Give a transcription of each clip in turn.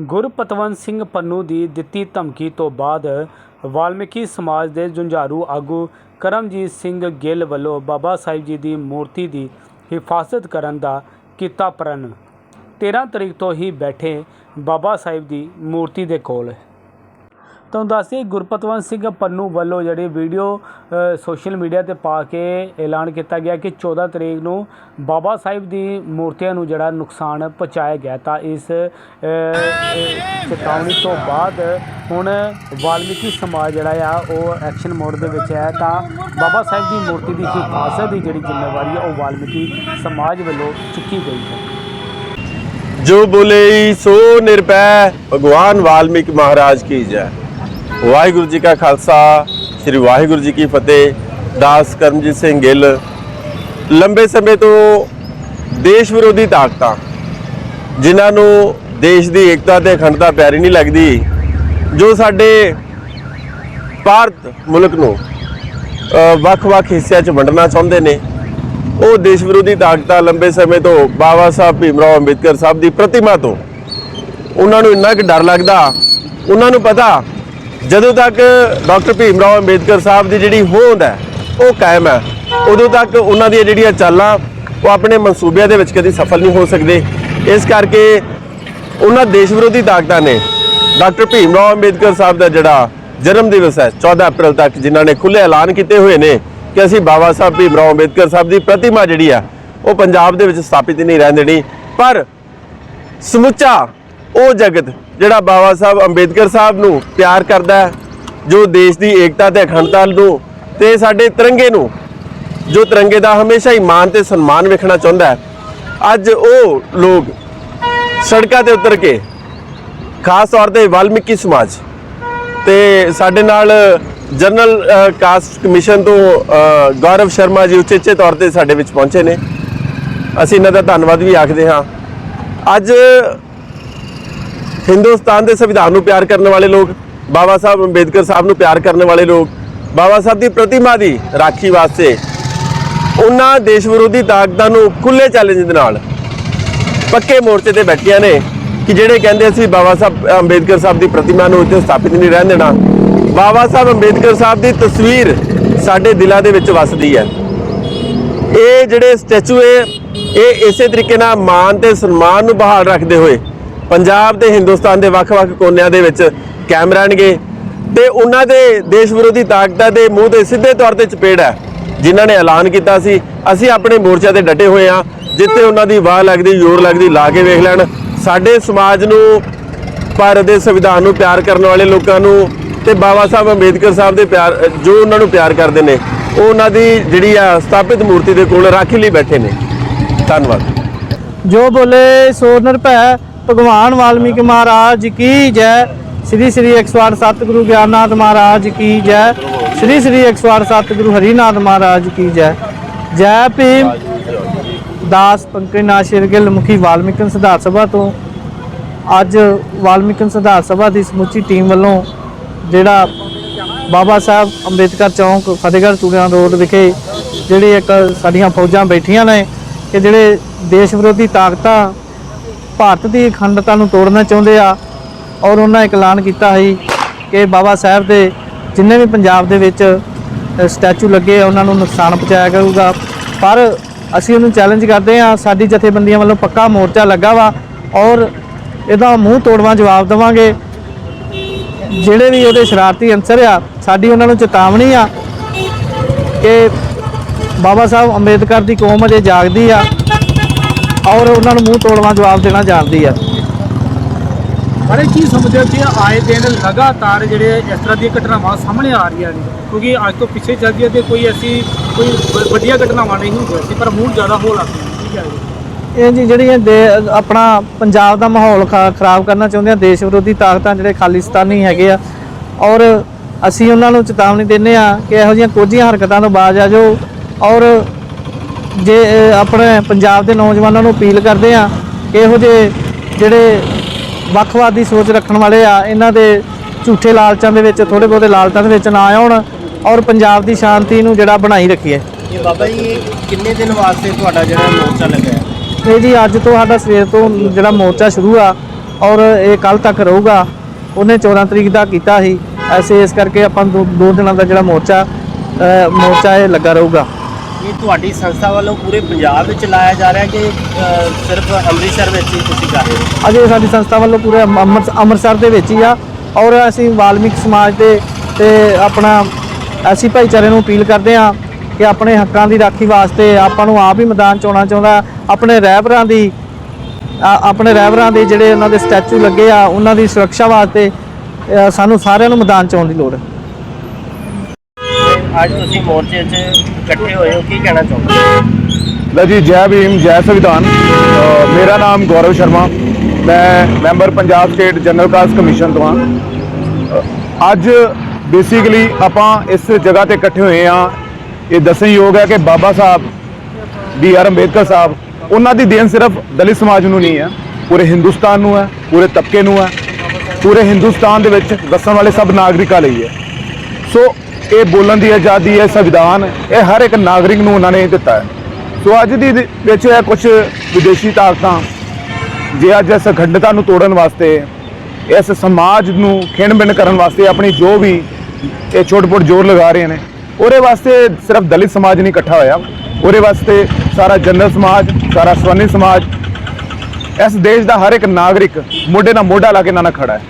ਗੁਰਪਤਵੰਤ ਸਿੰਘ ਪੰਨੂ ਦੀ ਦਿੱਤੀ ਧਮਕੀ ਤੋਂ ਬਾਅਦ ਵਾਲਮੀਕੀ ਸਮਾਜ ਦੇ ਜੁਝਾਰੂ ਆਗੂ ਕਰਮਜੀਤ ਸਿੰਘ ਗਿੱਲ ਵੱਲੋਂ ਬਾਬਾ ਸਾਹਿਬ ਜੀ ਦੀ ਮੂਰਤੀ ਦੀ ਹਿਫਾਜ਼ਤ ਕਰਨ ਦਾ ਕੀਤਾ ਪ੍ਰਣ। 13 ਤਰੀਕ ਤੋਂ ਹੀ ਬੈਠੇ ਬਾਬਾ ਸਾਹਿਬ ਦੀ ਮੂਰਤੀ ਦੇ ਕੋਲ। ਤੁਹਾਨੂੰ ਦੱਸਦੀ ਗੁਰਪਤਵੰਤ ਸਿੰਘ ਪੰਨੂ ਵੱਲੋਂ ਜਿਹੜੀ ਵੀਡੀਓ ਸੋਸ਼ਲ ਮੀਡੀਆ ਤੇ ਪਾ ਕੇ ਐਲਾਨ ਕੀਤਾ ਗਿਆ ਕਿ 14 ਤਰੀਕ ਨੂੰ ਬਾਬਾ ਸਾਹਿਬ ਦੀ ਮੂਰਤੀਆਂ ਨੂੰ ਜਿਹੜਾ ਨੁਕਸਾਨ ਪਹੁੰਚਾਇਆ ਗਿਆ ਤਾਂ ਇਸ ਚੇਤਾਵਨੀ ਤੋਂ ਬਾਅਦ ਹੁਣ ਵਾਲਮੀਕੀ ਸਮਾਜ ਜਿਹੜਾ ਆ, ਉਹ ਐਕਸ਼ਨ ਮੋਡ ਦੇ ਵਿੱਚ ਹੈ ਤਾਂ ਬਾਬਾ ਸਾਹਿਬ ਦੀ ਮੂਰਤੀ ਦੀ ਹਿਫਾਜ਼ਤ ਦੀ ਜਿਹੜੀ ਜ਼ਿੰਮੇਵਾਰੀ ਹੈ ਉਹ ਵਾਲਮੀਕੀ ਸਮਾਜ ਵੱਲੋਂ ਚੁੱਕੀ ਗਈ ਹੈ। ਜੋ ਬੋਲੇ ਸੋ ਨਿਰਪੈ ਭਗਵਾਨ ਵਾਲਮੀਕ ਮਹਾਰਾਜ ਕੀ ਜੈ। ਵਾਹਿਗੁਰੂ ਜੀ ਕਾ ਖਾਲਸਾ, ਸ੍ਰੀ ਵਾਹਿਗੁਰੂ ਜੀ ਕੀ ਫਤਿਹ। ਦਾਸ ਕਰਮਜੀਤ ਸਿੰਘ ਗਿੱਲ, ਲੰਬੇ ਸਮੇਂ ਤੋਂ ਦੇਸ਼ ਵਿਰੋਧੀ ਤਾਕਤਾਂ, ਜਿਨ੍ਹਾਂ ਨੂੰ ਦੇਸ਼ ਦੀ ਏਕਤਾ ਤੇ ਅਖੰਡਤਾ ਪਿਆਰੀ ਨਹੀਂ ਲੱਗਦੀ, ਜੋ ਸਾਡੇ ਭਾਰਤ ਮੁਲਕ ਨੂੰ ਵੱਖ-ਵੱਖ ਹਿੱਸਿਆਂ 'ਚ ਵੰਡਣਾ ਚਾਹੁੰਦੇ ਨੇ, ਉਹ ਦੇਸ਼ ਵਿਰੋਧੀ ਤਾਕਤਾਂ ਲੰਬੇ ਸਮੇਂ ਤੋਂ ਬਾਬਾ ਸਾਹਿਬ ਭੀਮਰਾਓ ਅੰਬੇਦਕਰ ਸਾਹਿਬ ਦੀ ਪ੍ਰਤਿਮਾ ਤੋਂ, ਉਹਨਾਂ ਨੂੰ ਇੰਨਾ ਕਿ ਡਰ ਲੱਗਦਾ, ਉਹਨਾਂ ਨੂੰ ਪਤਾ ਜਦੋਂ ਤੱਕ ਡਾਕਟਰ ਭੀਮ ਰਾਓ ਅੰਬੇਦਕਰ ਸਾਹਿਬ ਦੀ ਜਿਹੜੀ ਹੋਂਦ ਹੈ, ਉਹ ਕਾਇਮ ਹੈ, ਉਦੋਂ ਤੱਕ ਉਹਨਾਂ ਦੀਆਂ ਜਿਹੜੀਆਂ ਚਾਲਾਂ, ਉਹ ਆਪਣੇ ਮਨਸੂਬਿਆਂ ਦੇ ਵਿੱਚ ਕਦੀ ਸਫਲ ਨਹੀਂ ਹੋ ਸਕਦੇ। ਇਸ ਕਰਕੇ ਉਹਨਾਂ ਦੇਸ਼ ਵਿਰੋਧੀ ਤਾਕਤਾਂ ਨੇ ਡਾਕਟਰ ਭੀਮ ਰਾਓ ਅੰਬੇਦਕਰ ਸਾਹਿਬ ਦਾ ਜਿਹੜਾ ਜਨਮ ਦਿਵਸ ਹੈ 14 ਅਪ੍ਰੈਲ ਤੱਕ, ਜਿਨ੍ਹਾਂ ਨੇ ਖੁੱਲੇ ਐਲਾਨ ਕੀਤੇ ਹੋਏ ਨੇ ਕਿ ਅਸੀਂ ਬਾਬਾ ਸਾਹਿਬ ਭੀਮ ਰਾਓ ਅੰਬੇਦਕਰ ਸਾਹਿਬ ਦੀ ਪ੍ਰਤਿਮਾ ਜਿਹੜੀ ਆ ਉਹ ਪੰਜਾਬ ਦੇ ਵਿੱਚ ਸਥਾਪਿਤ ਨਹੀਂ ਰਹਿਣ ਦੇਣੀ। ਪਰ ਸਮੁੱਚਾ ਉਹ ਜਗਤ ਜਿਹੜਾ ਬਾਬਾ ਸਾਹਿਬ ਅੰਬੇਦਕਰ ਸਾਹਿਬ ਨੂੰ ਪਿਆਰ ਕਰਦਾ ਹੈ, ਜੋ ਦੇਸ਼ ਦੀ ਏਕਤਾ ਤੇ ਅਖੰਡਤਾ ਨੂੰ ਤੇ ਸਾਡੇ ਤਿਰੰਗੇ ਨੂੰ, ਜੋ ਤਿਰੰਗੇ ਦਾ ਹਮੇਸ਼ਾ ਹੀ ਮਾਣ ਤੇ ਸਨਮਾਨ ਵੇਖਣਾ ਚਾਹੁੰਦਾ ਹੈ। ਅੱਜ ਉਹ ਲੋਕ ਸੜਕਾਂ ਤੇ ਉਤਰ ਕੇ, ਖਾਸ ਤੌਰ ਤੇ ਵਾਲਮੀਕੀ ਸਮਾਜ ਤੇ ਸਾਡੇ ਨਾਲ, ਜਨਰਲ ਕਾਸਟ ਕਮਿਸ਼ਨ ਤੋਂ ਗੌਰਵ ਸ਼ਰਮਾ ਜੀ ਉਚੇਚੇ ਤੌਰ ਤੇ ਸਾਡੇ ਵਿੱਚ ਪਹੁੰਚੇ ਨੇ। ਅਸੀਂ ਇਹਨਾਂ ਦਾ ਧੰਨਵਾਦ ਵੀ ਆਖਦੇ ਹਾਂ। ਅੱਜ ਹਿੰਦੁਸਤਾਨ ਦੇ ਸੰਵਿਧਾਨ ਨੂੰ ਪਿਆਰ ਕਰਨ ਵਾਲੇ ਲੋਕ, ਬਾਬਾ ਸਾਹਿਬ ਅੰਬੇਦਕਰ ਸਾਹਿਬ ਨੂੰ ਪਿਆਰ ਕਰਨ ਵਾਲੇ ਲੋਕ, ਬਾਬਾ ਸਾਹਿਬ ਦੀ ਪ੍ਰਤਿਮਾ ਦੀ ਰਾਖੀ ਵਾਸਤੇ ਉਹਨਾਂ ਦੇਸ਼ ਵਿਰੋਧੀ ਤਾਕਤਾਂ ਨੂੰ ਖੁੱਲੇ ਚੈਲੰਜ ਦੇ ਨਾਲ ਪੱਕੇ ਮੋਰਚੇ ਤੇ ਬੈਠੀਆਂ ਨੇ ਕਿ ਜਿਹੜੇ ਕਹਿੰਦੇ ਅਸੀਂ ਬਾਬਾ ਸਾਹਿਬ, ਅੰਬੇਦਕਰ ਸਾਹਿਬ ਦੀ ਪ੍ਰਤਿਮਾ ਨੂੰ ਇੱਥੇ ਸਥਾਪਿਤ ਨਹੀਂ ਰਹਿਣ ਦੇਣਾ। ਬਾਬਾ ਸਾਹਿਬ ਅੰਬੇਦਕਰ ਸਾਹਿਬ ਦੀ ਤਸਵੀਰ ਸਾਡੇ ਦਿਲਾਂ ਦੇ ਵਿੱਚ ਵੱਸਦੀ ਹੈ। ਇਹ ਜਿਹੜੇ ਸਟੈਚੂ ਹੈ, ਇਹ ਇਸੇ ਤਰੀਕੇ ਨਾਲ ਮਾਣ ਤੇ ਸਨਮਾਨ ਨੂੰ ਬਹਾਲ ਰੱਖਦੇ ਹੋਏ ਪੰਜਾਬ ਤੇ ਹਿੰਦੁਸਤਾਨ ਦੇ ਵੱਖ-ਵੱਖ ਕੋਨਿਆਂ ਦੇ ਵਿੱਚ ਕਾਇਮ ਰਹਿਣਗੇ ਤੇ ਉਹਨਾਂ ਦੇ ਦੇਸ਼ ਵਿਰੋਧੀ ਤਾਕਤਾਂ ਦੇ ਮੂੰਹ ਤੇ ਸਿੱਧੇ ਤੌਰ ਤੇ ਚਪੇੜ ਹੈ, ਜਿਨ੍ਹਾਂ ਨੇ ਐਲਾਨ ਕੀਤਾ ਸੀ। ਅਸੀਂ ਆਪਣੇ ਮੋਰਚਾ ਤੇ ਡਟੇ ਹੋਏ ਹਾਂ, ਜਿੱਥੇ ਉਹਨਾਂ ਦੀ ਵਾਹ ਲੱਗਦੀ, ਜ਼ੋਰ ਲੱਗਦੀ, ਲਾ ਕੇ ਵੇਖ ਲੈਣ। ਸਾਡੇ ਸਮਾਜ ਨੂੰ, ਭਾਰਤ ਦੇ ਸੰਵਿਧਾਨ ਨੂੰ ਪਿਆਰ ਕਰਨ ਵਾਲੇ ਲੋਕਾਂ ਨੂੰ ਤੇ ਬਾਬਾ ਸਾਹਿਬ ਅੰਬੇਦਕਰ ਸਾਹਿਬ ਦੇ ਪਿਆਰ, ਜੋ ਉਹਨਾਂ ਨੂੰ ਪਿਆਰ ਕਰਦੇ ਨੇ, ਉਹ ਉਹਨਾਂ ਦੀ ਜਿਹੜੀ ਆ ਸਥਾਪਿਤ ਮੂਰਤੀ ਦੇ ਕੋਲ ਰਾਖੀ ਲਈ ਬੈਠੇ ਨੇ। ਧੰਨਵਾਦ। ਜੋ ਬੋਲੇ ਸੋ ਨਿਰਭੈ ਭਗਵਾਨ ਵਾਲਮੀਕਿ ਮਹਾਰਾਜ ਕੀ ਜੈ। ਸ੍ਰੀ ਸ੍ਰੀ 108 ਸਤਿਗੁਰੂ ਗਿਆਨਨਾਥ ਮਹਾਰਾਜ ਕੀ ਜੈ। ਸ੍ਰੀ ਸ੍ਰੀ 108 ਸਤਿਗੁਰੂ ਹਰੀਨਾਥ ਮਹਾਰਾਜ ਕੀ ਜੈ। ਜੈ ਭੀਮ। ਦਾਸ ਪੰਕਜ ਨਾਥ ਸ਼ੇਰਗਿੱਲ ਮੁਖੀ ਵਾਲਮੀਕਿ ਸਿਧਾਰਥ ਸਭਾ ਤੋਂ। ਅੱਜ ਵਾਲਮੀਕਿ ਸਿਧਾਰਥ ਸਭਾ ਦੀ ਸਮੁੱਚੀ ਟੀਮ ਵੱਲੋਂ ਜਿਹੜਾ ਬਾਬਾ ਸਾਹਿਬ ਅੰਬੇਦਕਰ ਚੌਂਕ, ਫਤਿਹਗੜ੍ਹ ਚੂੜੀਆਂ ਰੋਡ ਵਿਖੇ ਜਿਹੜੇ ਇੱਕ ਸਾਡੀਆਂ ਫੌਜਾਂ ਬੈਠੀਆਂ ਨੇ, ਕਿ ਜਿਹੜੇ ਦੇਸ਼ ਵਿਰੋਧੀ ਤਾਕਤਾਂ ਭਾਰਤ ਦੀ ਅਖੰਡਤਾ ਨੂੰ ਤੋੜਨਾ ਚਾਹੁੰਦੇ ਆ ਔਰ ਉਹਨਾਂ ਇੱਕ ਐਲਾਨ ਕੀਤਾ ਸੀ ਕਿ ਬਾਬਾ ਸਾਹਿਬ ਦੇ ਜਿੰਨੇ ਵੀ ਪੰਜਾਬ ਦੇ ਵਿੱਚ ਸਟੈਚੂ ਲੱਗੇ ਆ, ਉਹਨਾਂ ਨੂੰ ਨੁਕਸਾਨ ਪਹੁੰਚਾਇਆ ਕਰੂਗਾ। ਪਰ ਅਸੀਂ ਉਹਨੂੰ ਚੈਲੰਜ ਕਰਦੇ ਆ, ਸਾਡੀ ਜਥੇਬੰਦੀਆਂ ਵੱਲੋਂ ਪੱਕਾ ਮੋਰਚਾ ਲੱਗਾ ਵਾ ਔਰ ਇਹਦਾ ਮੂੰਹ ਤੋੜਵਾ ਜਵਾਬ ਦੇਵਾਂਗੇ। ਜਿਹੜੇ ਵੀ ਉਹਦੇ ਸ਼ਰਾਰਤੀ ਅੰਸਰ ਆ, ਸਾਡੀ ਉਹਨਾਂ ਨੂੰ ਚੇਤਾਵਨੀ ਆ ਕਿ ਬਾਬਾ ਸਾਹਿਬ ਅੰਬੇਦਕਰ ਦੀ ਕੌਮ ਅਜੇ ਜਾਗਦੀ ਆ। ਔਰ ਉਹਨਾਂ ਨੂੰ ਮੂੰਹ ਤੋੜਵਾ ਜਵਾਬ ਦੇਣਾ ਜਾਣਦੀ ਆ। ਅਰੇ ਕੀ ਸਮਝਦੇ ਹੋ ਕਿ ਆਏ ਦਿਨ ਲਗਾਤਾਰ ਜਿਹੜੇ ਇਸ ਤਰ੍ਹਾਂ ਦੀਆਂ ਘਟਨਾਵਾਂ ਸਾਹਮਣੇ ਆ ਰਹੀਆਂ ਨੇ? ਕਿਉਂਕਿ ਅੱਜ ਤੋਂ ਪਿੱਛੇ ਚੱਲ ਜਾਈਏ ਤੇ ਕੋਈ ਐਸੀ ਕੋਈ ਵੱਡੀਆਂ ਘਟਨਾਵਾਂ ਨਹੀਂ ਹੋਈਆਂ ਸੀ ਪਰ ਹੁਣ ਜ਼ਿਆਦਾ ਹੋ ਲੱਗ ਠੀਕ ਹੈ ਜੀ। ਇਹ ਜੀ ਜਿਹੜੀਆਂ ਦੇ- ਆਪਣਾ ਪੰਜਾਬ ਦਾ ਮਾਹੌਲ ਖਰਾਬ ਕਰਨਾ ਚਾਹੁੰਦੇ ਆ ਦੇਸ਼ ਵਿਰੋਧੀ ਤਾਕਤਾਂ ਜਿਹੜੇ ਖਾਲਿਸਤਾਨੀ ਹੈਗੇ ਆ ਔਰ ਅਸੀਂ ਉਹਨਾਂ ਨੂੰ ਚੇਤਾਵਨੀ ਦਿੰਦੇ ਆ ਕਿ ਇਹੋ ਜਿਹੀਆਂ ਕੋਝੀਆਂ ਹਰਕਤਾਂ ਤੋਂ ਬਾਜ਼ ਆ ਜਾਓ ਔਰ ਜੇ ਆਪਣੇ ਪੰਜਾਬ ਦੇ ਨੌਜਵਾਨਾਂ ਨੂੰ ਅਪੀਲ ਕਰਦੇ ਆ ਕਿ ਇਹੋ ਜਿਹੇ ਜਿਹੜੇ ਵੱਖਵਾਦੀ ਸੋਚ ਰੱਖਣ ਵਾਲੇ ਆ ਇਹਨਾਂ ਦੇ ਝੂਠੇ ਲਾਲਚਾਂ ਦੇ ਵਿੱਚ ਥੋੜੇ ਬਹੁਤੇ ਲਾਲਚਾਂ ਦੇ ਵਿੱਚ ਨਾ ਆਉਣ ਔਰ ਪੰਜਾਬ ਦੀ ਸ਼ਾਂਤੀ ਨੂੰ ਜਿਹੜਾ ਬਣਾਈ ਰੱਖੀਏ। ਇਹ ਬਾਬਾ ਜੀ ਕਿੰਨੇ ਦਿਨ ਵਾਸਤੇ ਤੁਹਾਡਾ ਜਿਹੜਾ ਮੋਰਚਾ ਲੱਗਾ ਹੈ ਇਹ ਜੀ ਅੱਜ ਤੋਂ ਸਾਡਾ ਸਵੇਰ ਤੋਂ ਜਿਹੜਾ ਮੋਰਚਾ ਸ਼ੁਰੂ ਆ ਔਰ ਇਹ ਕੱਲ ਤੱਕ ਰਹੂਗਾ। ਉਹਨੇ 14 ਤਰੀਕ ਦਾ ਕੀਤਾ ਸੀ। ਐਸੇ ਇਸ ਕਰਕੇ ਆਪਾਂ ਦੋ ਦਿਨਾਂ ਦਾ ਜਿਹੜਾ ਮੋਰਚਾ ਮੋਰਚਾ ਇਹ ਲੱਗਾ ਰਹੂਗਾ। ਇਹ ਤੁਹਾਡੀ ਸੰਸਥਾ ਵੱਲੋਂ ਪੂਰੇ ਪੰਜਾਬ ਵਿੱਚ ਲਾਇਆ ਜਾ ਰਿਹਾ ਕਿ ਸਿਰਫ ਅੰਮ੍ਰਿਤਸਰ ਵਿੱਚ ਹੀ ਤੁਸੀਂ ਕਰ ਰਹੇ ਹੋ? ਅਜੇ ਸਾਡੀ ਸੰਸਥਾ ਵੱਲੋਂ ਪੂਰੇ ਅੰਮ੍ਰਿ- ਅੰਮ੍ਰਿਤ- ਅੰਮ੍ਰਿਤਸਰ ਦੇ ਵਿੱਚ ਹੀ ਆ। ਔਰ ਅਸੀਂ ਵਾਲਮੀਕ ਸਮਾਜ ਦੇ ਤੇ ਆਪਣਾ ਐਸੀ ਭਾਈਚਾਰੇ ਨੂੰ ਅਪੀਲ ਕਰਦੇ ਆ ਕਿ ਆਪਣੇ ਹੱਕਾਂ ਦੀ ਰਾਖੀ ਵਾਸਤੇ ਆਪਾਂ ਨੂੰ ਆਪ ਹੀ ਮੈਦਾਨ ਚ ਆਉਣਾ ਚਾਹੁੰਦਾ ਆਪਣੇ ਰਹਿਬਰਾਂ ਦੀ ਆਪਣੇ ਰਹਿਬਰਾਂ ਦੇ ਜਿਹੜੇ ਉਹਨਾਂ ਦੇ ਸਟੈਚੂ ਲੱਗੇ ਆ ਉਹਨਾਂ ਦੀ ਸੁਰੱਖਿਆ ਵਾਸਤੇ ਸਾਨੂੰ ਸਾਰਿਆਂ ਨੂੰ ਮੈਦਾਨ ਚ ਆਉਣ ਦੀ ਲੋੜ ਹੈ। ਅੱਜ ਤੁਸੀਂ ਮੋਰਚੇ 'ਚ ਇਕੱਠੇ ਹੋਏ ਹੋ, ਕੀ ਕਹਿਣਾ ਚਾਹੁੰਦੇ ਹੋ ਜੀ, ਜੈ ਭੀਮ, ਜੈ ਸੰਵਿਧਾਨ। ਮੇਰਾ ਨਾਮ ਗੌਰਵ ਸ਼ਰਮਾ। ਮੈਂ member Punjab state general caste commission ਤੋਂ ਹਾਂ। ਅੱਜ ਬੇਸਿਕਲੀ ਆਪਾਂ ਇਸ ਜਗ੍ਹਾ ਤੇ ਇਕੱਠੇ ਹੋਏ ਹਾਂ। ਇਹ ਦੱਸਣਯੋਗ ਹੈ ਕਿ ਬਾਬਾ ਸਾਹਿਬ, ਬੀ ਆਰ ਅੰਬੇਦਕਰ ਸਾਹਿਬ, ਉਹਨਾਂ ਦੀ ਦੇਣ ਸਿਰਫ ਦਲਿਤ ਸਮਾਜ ਨੂੰ ਨਹੀਂ ਹੈ। ਪੂਰੇ ਹਿੰਦੁਸਤਾਨ ਨੂੰ ਹੈ, ਪੂਰੇ ਤਬਕੇ ਨੂੰ ਹੈ। ਪੂਰੇ ਹਿੰਦੁਸਤਾਨ ਦੇ ਵਿੱਚ ਵਸਣ ਵਾਲੇ ਸਭ ਨਾਗਰਿਕਾਂ ਲਈ ਹੈ। ਸੋ ਇਹ ਬੋਲਣ ਦੀ ਆਜ਼ਾਦੀ ਹੈ ਸੰਵਿਧਾਨ, ਇਹ ਹਰ ਇੱਕ ਨਾਗਰਿਕ ਨੂੰ ਉਹਨਾਂ ਨੇ ਦਿੱਤਾ ਹੈ। ਸੋ ਅੱਜ ਦੀ ਵਿੱਚ ਇਹ ਕੁਝ ਵਿਦੇਸ਼ੀ ਤਾਕਤਾਂ, ਜੇ ਅੱਜ ਇਸ ਅਖੰਡਤਾ ਨੂੰ ਤੋੜਨ ਵਾਸਤੇ, ਇਸ ਸਮਾਜ ਨੂੰ ਖਿੰਡ-ਬਿੰਡ ਕਰਨ ਵਾਸਤੇ ਆਪਣੀ ਜੋ ਵੀ ਇਹ ਛੋਟ-ਮੋਟ ਜ਼ੋਰ ਲਗਾ ਰਹੇ ਨੇ, ਉਹਦੇ ਵਾਸਤੇ ਸਿਰਫ ਦਲਿਤ ਸਮਾਜ ਨਹੀਂ ਇਕੱਠਾ ਹੋਇਆ। ਉਹਦੇ ਵਾਸਤੇ ਸਾਰਾ ਜਨਰਲ ਸਮਾਜ, ਸਾਰਾ ਸਵਰਨੀ ਸਮਾਜ, ਇਸ ਦੇਸ਼ ਦਾ ਹਰ ਇੱਕ ਨਾਗਰਿਕ ਮੋਢੇ ਨਾਲ ਮੋਢਾ ਲਾ ਕੇ ਇਹਨਾਂ ਨਾਲ ਖੜਾ ਹੈ।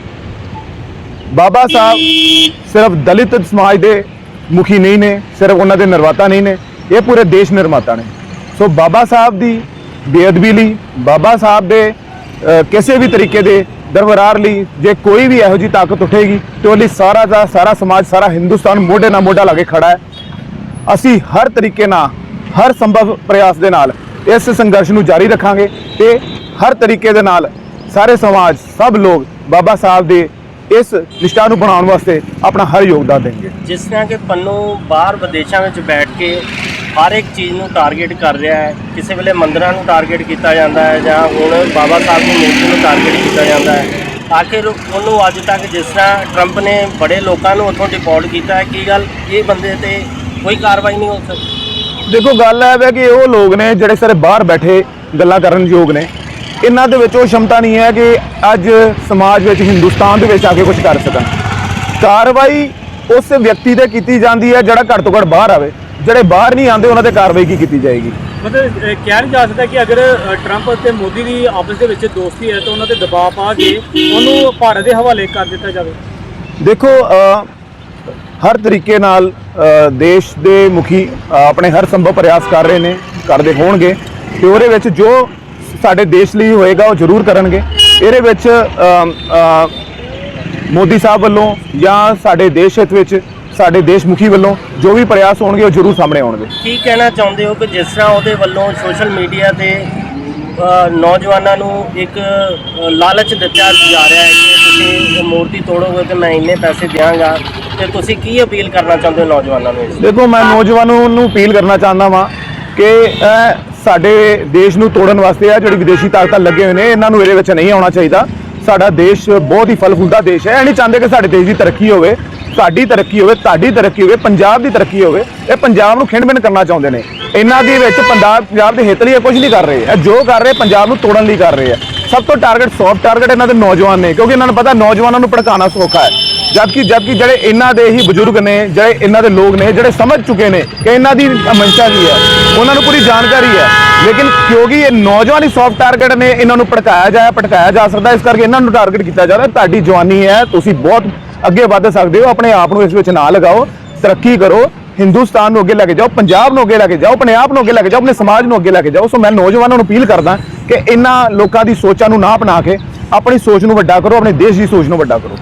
ਬਾਬਾ ਸਾਹਿਬ ਸਿਰਫ ਦਲਿਤ ਸਮਾਜ ਦੇ ਮੁਖੀ ਨਹੀਂ ਨੇ, ਸਿਰਫ ਉਹਨਾਂ ਦੇ ਨਿਰਮਾਤਾ ਨਹੀਂ ਨੇ, ਇਹ ਪੂਰੇ ਦੇਸ਼ ਨਿਰਮਾਤਾ ਨੇ। ਸੋ ਬਾਬਾ ਸਾਹਿਬ ਦੀ ਬੇਅਦਬੀ ਲਈ, ਬਾਬਾ ਸਾਹਿਬ ਦੇ ਕਿਸੇ ਵੀ ਤਰੀਕੇ ਦੇ ਦਰਬਰਾਰ ਲਈ ਜੇ ਕੋਈ ਵੀ ਇਹੋ ਜੀ ਤਾਕਤ ਉੱਠੇਗੀ, ਤੇ ਉਹ ਲਈ ਸਾਰਾ ਦਾ ਸਾਰਾ ਸਮਾਜ, ਸਾਰਾ ਹਿੰਦੁਸਤਾਨ ਮੋਢੇ ਨਾਲ ਮੋਢਾ ਲਾ ਕੇ ਖੜਾ ਹੈ। ਅਸੀਂ ਹਰ ਤਰੀਕੇ ਨਾਲ, ਹਰ ਸੰਭਵ ਪ੍ਰਯਾਸ ਦੇ ਨਾਲ ਇਸ ਸੰਘਰਸ਼ ਨੂੰ ਜਾਰੀ ਰੱਖਾਂਗੇ ਤੇ ਹਰ ਤਰੀਕੇ ਦੇ ਨਾਲ ਸਾਰੇ ਸਮਾਜ, ਸਭ ਲੋਕ ਬਾਬਾ ਸਾਹਿਬ ਦੇ ਇਸ ਨਿਸ਼ਠਾ ਨੂੰ ਬਣਾਉਣ ਵਾਸਤੇ ਆਪਣਾ ਹਰ ਯੋਗਦਾਨ ਦੇਣਗੇ। ਜਿਸ ਤਰ੍ਹਾਂ ਕਿ ਪੰਨੂ ਬਾਹਰ ਵਿਦੇਸ਼ਾਂ ਵਿੱਚ ਬੈਠ ਕੇ ਹਰ ਇੱਕ ਚੀਜ਼ ਨੂੰ ਟਾਰਗੇਟ ਕਰ ਰਿਹਾ ਹੈ ਕਿਸੇ ਵੇਲੇ ਮੰਦਰਾਂ ਨੂੰ ਟਾਰਗੇਟ ਕੀਤਾ ਜਾਂਦਾ ਹੈ ਜਾਂ ਹੁਣ ਬਾਬਾ ਸਾਹਿਬ ਦੀ ਮੂਰਤੀ ਨੂੰ ਟਾਰਗੇਟ ਕੀਤਾ ਜਾਂਦਾ ਹੈ। ਆਖਿਰ ਉਹਨੂੰ ਅੱਜ ਤੱਕ ਜਿਸ ਤਰ੍ਹਾਂ ਟਰੰਪ ਨੇ ਬੜੇ ਲੋਕਾਂ ਨੂੰ ਉੱਥੋਂ ਡਿਪੋਰਟ ਕੀਤਾ ਹੈ ਕੀ ਗੱਲ? ਇਹ ਬੰਦੇ ਤੇ ਕੋਈ ਕਾਰਵਾਈ ਨਹੀਂ ਹੋ ਸਕਦੀ। ਦੇਖੋ ਗੱਲ ਇਹ ਹੈ ਕਿ ਉਹ ਲੋਕ ਨੇ ਜਿਹੜੇ ਸਾਰੇ ਬਾਹਰ ਬੈਠੇ ਗੱਲਾਂ ਕਰਨ ਯੋਗ ਨੇ। ਇਹਨਾਂ ਦੇ ਵਿੱਚ ਉਹ ਸ਼ਮਤਾ ਨਹੀਂ ਹੈ ਕਿ ਅੱਜ ਸਮਾਜ ਵਿੱਚ ਹਿੰਦੁਸਤਾਨ ਦੇ ਵਿੱਚ ਆ ਕੇ ਕੁਝ ਕਰ ਸਕਣ। ਕਾਰਵਾਈ ਉਸ ਵਿਅਕਤੀ ਤੇ ਕੀਤੀ ਜਾਂਦੀ ਹੈ ਜਿਹੜਾ ਘੱਟ ਤੋਂ ਘੱਟ ਬਾਹਰ ਆਵੇ। ਜਿਹੜੇ ਬਾਹਰ ਨਹੀਂ ਆਉਂਦੇ ਉਹਨਾਂ ਤੇ ਕਾਰਵਾਈ ਕੀ ਕੀਤੀ ਜਾਏਗੀ? ਮਤਲਬ ਕਿਹਾ ਨਹੀਂ ਜਾ ਸਕਦਾ ਕਿ ਅਗਰ ਟਰੰਪ ਅਤੇ ਮੋਦੀ ਦੀ ਆਪਸ ਦੇ ਵਿੱਚ ਦੋਸਤੀ ਹੈ ਤਾਂ ਉਹਨਾਂ ਤੇ ਦਬਾਅ ਪਾ ਕੇ ਉਹਨੂੰ ਭਾਰਤ ਦੇ ਹਵਾਲੇ ਕਰ ਦਿੱਤਾ ਜਾਵੇ। ਦੇਖੋ ਹਰ ਤਰੀਕੇ ਨਾਲ ਦੇਸ਼ ਦੇ ਮੁਖੀ ਆਪਣੇ ਹਰ ਸੰਭਵ ਪ੍ਰਯਾਸ ਕਰ ਰਹੇ ਨੇ ਕਰਦੇ ਹੋਣਗੇ। ਤੇ ਉਹਦੇ ਵਿੱਚ ਜੋ ਸਾਡੇ ਦੇਸ਼ ਲਈ ਹੋਏਗਾ ਉਹ ਜ਼ਰੂਰ ਕਰਨਗੇ। ਇਹਦੇ ਵਿੱਚ ਮੋਦੀ ਸਾਹਿਬ ਵੱਲੋਂ ਜਾਂ ਸਾਡੇ ਦੇਸ਼ ਹਿੱਤ ਵਿੱਚ ਸਾਡੇ ਦੇਸ਼ ਮੁਖੀ ਵੱਲੋਂ ਜੋ ਵੀ ਪ੍ਰਯਾਸ ਹੋਣਗੇ ਉਹ ਜ਼ਰੂਰ ਸਾਹਮਣੇ ਆਉਣਗੇ। ਕੀ ਕਹਿਣਾ ਚਾਹੁੰਦੇ ਹੋ ਕਿ ਜਿਸ ਤਰ੍ਹਾਂ ਉਹਦੇ ਵੱਲੋਂ ਸੋਸ਼ਲ ਮੀਡੀਆ ਤੇ ਨੌਜਵਾਨਾਂ ਨੂੰ ਇੱਕ ਲਾਲਚ ਦਿੱਤਾ ਜਾ ਰਿਹਾ ਹੈ ਕਿ ਤੁਸੀਂ ਮੂਰਤੀ ਤੋੜੋਗੇ ਤੇ ਮੈਂ ਇੰਨੇ ਪੈਸੇ ਦਿਆਂਗਾ ਤੇ ਤੁਸੀਂ ਕੀ ਅਪੀਲ ਕਰਨਾ ਚਾਹੁੰਦੇ ਹੋ ਨੌਜਵਾਨਾਂ ਨੂੰ ਦੇਖੋ ਮੈਂ ਨੌਜਵਾਨਾਂ ਨੂੰ ਅਪੀਲ ਕਰਨਾ ਚਾਹੁੰਦਾ ਵਾਂ ਕਿ ਸਾਡੇ ਦੇਸ਼ ਨੂੰ ਤੋੜਨ ਵਾਸਤੇ ਆ, ਜਿਹੜੀ ਵਿਦੇਸ਼ੀ ਤਾਕਤਾਂ ਲੱਗੇ ਹੋਏ ਨੇ, ਇਹਨਾਂ ਨੂੰ ਇਹਦੇ ਵਿੱਚ ਨਹੀਂ ਆਉਣਾ ਚਾਹੀਦਾ। ਸਾਡਾ ਦੇਸ਼ ਬਹੁਤ ਹੀ ਫਲ ਫੁੱਲਦਾ ਦੇਸ਼ ਹੈ। ਇਹ ਨਹੀਂ ਚਾਹੁੰਦੇ ਕਿ ਸਾਡੇ ਦੇਸ਼ ਦੀ ਤਰੱਕੀ ਹੋਵੇ, ਸਾਡੀ ਤਰੱਕੀ ਹੋਵੇ, ਤੁਹਾਡੀ ਤਰੱਕੀ ਹੋਵੇ, ਪੰਜਾਬ ਦੀ ਤਰੱਕੀ ਹੋਵੇ। ਇਹ ਪੰਜਾਬ ਨੂੰ ਖਿੰਡ-ਬਿੰਡ ਕਰਨਾ ਚਾਹੁੰਦੇ ਨੇ। ਇਹਨਾਂ ਦੇ ਵਿੱਚ ਪੰਜਾਬ ਪੰਜਾਬ ਦੇ ਹਿੱਤ ਲਈ ਇਹ ਕੁਝ ਨਹੀਂ ਕਰ ਰਹੇ। ਇਹ ਜੋ ਕਰ ਰਹੇ, ਪੰਜਾਬ ਨੂੰ ਤੋੜਨ ਲਈ ਕਰ ਰਹੇ ਆ। ਸਭ ਤੋਂ ਟਾਰਗੇਟ ਸੌਫਟ ਟਾਰਗੇਟ ਇਹਨਾਂ ਦੇ ਨੌਜਵਾਨ ਨੇ, ਕਿਉਂਕਿ ਇਹਨਾਂ ਨੂੰ ਪਤਾ ਨੌਜਵਾਨਾਂ ਨੂੰ ਭੜਕਾਉਣਾ ਸੌਖਾ ਹੈ। ਜਦਕਿ ਜਦਕਿ ਜਿਹੜੇ ਇਹਨਾਂ ਦੇ ਹੀ ਬਜ਼ੁਰਗ ਨੇ, ਜਿਹੜੇ ਇਹਨਾਂ ਦੇ ਲੋਕ ਨੇ, ਜਿਹੜੇ ਸਮਝ ਚੁੱਕੇ ਨੇ ਕਿ ਇਹਨਾਂ ਦੀ ਮੰਸ਼ਾ ਕੀ ਹੈ, ਉਹਨਾਂ ਨੂੰ ਪੂਰੀ ਜਾਣਕਾਰੀ ਹੈ। ਲੇਕਿਨ ਕਿਉਂਕਿ ਇਹ ਨੌਜਵਾਨ ਹੀ ਸੌਫਟ ਟਾਰਗੇਟ ਨੇ, ਇਹਨਾਂ ਨੂੰ ਭੜਕਾਇਆ ਜਾਇਆ ਭਟਕਾਇਆ ਜਾ ਸਕਦਾ ਇਸ ਕਰਕੇ ਇਹਨਾਂ ਨੂੰ ਟਾਰਗੇਟ ਕੀਤਾ ਜਾ ਰਿਹਾ ਤੁਹਾਡੀ ਜਵਾਨੀ ਹੈ, ਤੁਸੀਂ ਬਹੁਤ ਅੱਗੇ ਵੱਧ ਸਕਦੇ ਹੋ। ਆਪਣੇ ਆਪ ਨੂੰ ਇਸ ਵਿੱਚ ਨਾ ਲਗਾਓ। ਤਰੱਕੀ ਕਰੋ। ਹਿੰਦੁਸਤਾਨ ਨੂੰ ਅੱਗੇ ਲੈ ਕੇ ਜਾਓ, ਪੰਜਾਬ ਨੂੰ ਅੱਗੇ ਲੈ ਕੇ ਜਾਓ, ਆਪਣੇ ਆਪ ਨੂੰ ਅੱਗੇ ਲੈ ਕੇ ਜਾਓ, ਆਪਣੇ ਸਮਾਜ ਨੂੰ ਅੱਗੇ ਲੈ ਕੇ ਜਾਓ। ਸੋ ਮੈਂ ਨੌਜਵਾਨਾਂ ਨੂੰ ਅਪੀਲ ਕਰਦਾ ਕਿ ਇਹਨਾਂ ਲੋਕਾਂ ਦੀ ਸੋਚਾਂ ਨੂੰ ਨਾ ਅਪਣਾ ਕੇ ਆਪਣੀ ਸੋਚ ਨੂੰ ਵੱਡਾ ਕਰੋ, ਆਪਣੇ ਦੇਸ਼ ਦੀ ਸੋਚ ਨੂੰ ਵੱਡਾ ਕਰੋ।